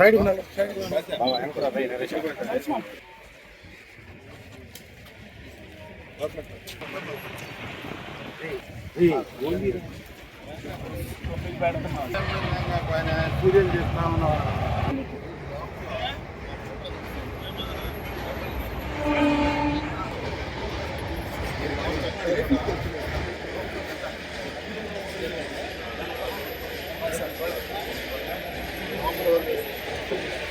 Side పూజలు చేస్తా ఉన్నా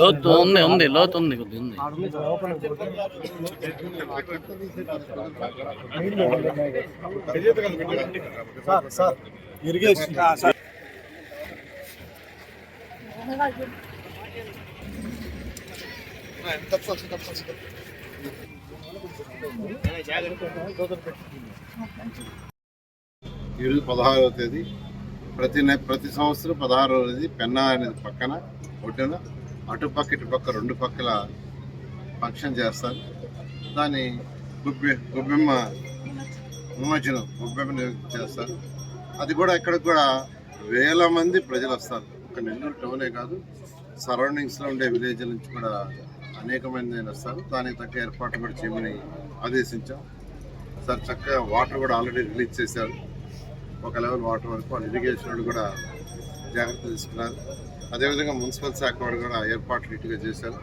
లోతు ఉంది ఉంది లోతు ఉంది కొద్ది ఉంది. Sir sir. ఇరిగేషన్. ఈరోజు పదహారవ తేదీ. ప్రతి ప్రతి సంవత్సరం పదహారో తేదీ పెన్నా అనేది పక్కన ఒడ్డున అటుపక్క ఇటుపక్క రెండు పక్కల ఫంక్షన్ చేస్తారు. దాన్ని గుబ్బె గుబ్బెమ్మ నిమజ్జనం గుబ్బెమ్మ చేస్తారు. అది కూడా ఇక్కడికి కూడా వేల మంది ప్రజలు వస్తారు. ఒక నెల్లూరు టౌనే కాదు సరౌండింగ్స్లో ఉండే విలేజ్ నుంచి కూడా అనేక మంది వస్తారు. దానికి తగ్గ ఏర్పాట్లు కూడా చేయమని ఆదేశించాం సార్ చక్కగా వాటర్ కూడా ఆల్రెడీ రిలీజ్ చేశారు. ఒక లెవెల్ వాటర్ వరకు వాళ్ళు ఇరిగేషన్ వాళ్ళు కూడా జాగ్రత్త తీసుకున్నారు. అదేవిధంగా మున్సిపల్ శాఖ వాడు కూడా ఏర్పాట్లు ఇటుగా చేశారు.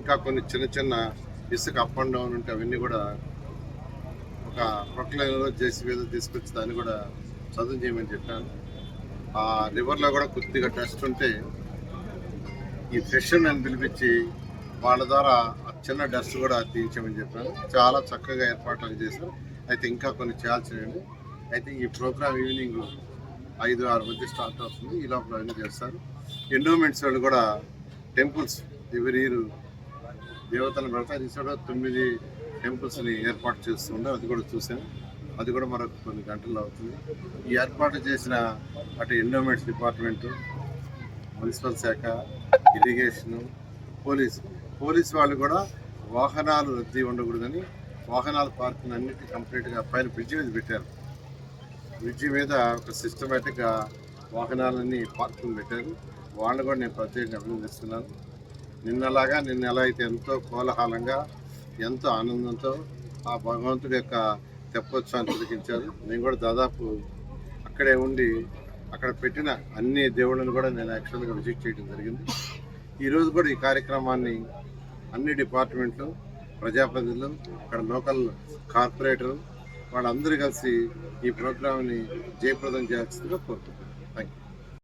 ఇంకా కొన్ని చిన్న చిన్న ఇసుక అప్ అండ్ డౌన్ ఉంటే అవన్నీ కూడా ఒక ప్రొక్లైన్లో జేసీబీ తీసుకొచ్చి దాన్ని కూడా చదువు చేయమని చెప్పాను ఆ రివర్లో కూడా కొద్దిగా టెస్ట్ ఉంటే ఈ ఫిషర్మెన్ పిలిపించి వాళ్ళ ద్వారా ఆ చిన్న డస్ట్ కూడా తీయించమని చెప్పాను చాలా చక్కగా ఏర్పాట్లు చేశారు. అయితే ఇంకా కొన్ని చేయాల్సినవి అయితే ఈ ప్రోగ్రామ్ ఈవినింగ్ ఐదు ఆరు మధ్య స్టార్ట్ అవుతుంది. ఈ లోపల అన్నీ చేస్తారు. ఎండోమెంట్స్ వాళ్ళు కూడా టెంపుల్స్ ఎవరి ఇయర్ దేవతలను పెడతారు. ఈ తొమ్మిది టెంపుల్స్ని ఏర్పాటు చేస్తుండే. అది కూడా చూసాను అది కూడా మరొక కొన్ని గంటల్లో అవుతుంది. ఈ ఏర్పాటు చేసిన అటు ఎండోమెంట్స్ డిపార్ట్మెంటు మున్సిపల్ శాఖ ఇరిగేషను పోలీస్. పోలీస్ వాళ్ళు కూడా వాహనాలు రద్దీ ఉండకూడదని వాహనాల పార్కింగ్ అన్నిటి కంప్లీట్గా పైన బ్రిడ్జి మీద పెట్టారు. బ్రిడ్జి మీద ఒక సిస్టమేటిక్గా వాహనాలన్నీ పార్కింగ్ పెట్టారు. వాళ్ళు కూడా నేను ప్రత్యేకంగా అభినందిస్తున్నాను. నిన్నలాగా నిన్న ఎలా అయితే ఎంతో కోలాహలంగా ఎంతో ఆనందంతో ఆ భగవంతుడి యొక్క తెప్పోత్సవాన్ని తిరిగించారు నేను కూడా దాదాపు అక్కడే ఉండి అక్కడ పెట్టిన అన్ని దేవుళ్ళని కూడా నేను యాక్చువల్గా విజిట్ చేయడం జరిగింది. ఈరోజు కూడా ఈ కార్యక్రమాన్ని అన్ని డిపార్ట్మెంట్లు ప్రజాప్రతినిధులు అక్కడ లోకల్ కార్పొరేటర్ వాళ్ళందరూ కలిసి ఈ ప్రోగ్రామ్ని జయప్రదం చేయాల్సిందిగా కోరుకుంటున్నాను థ్యాంక్ యూ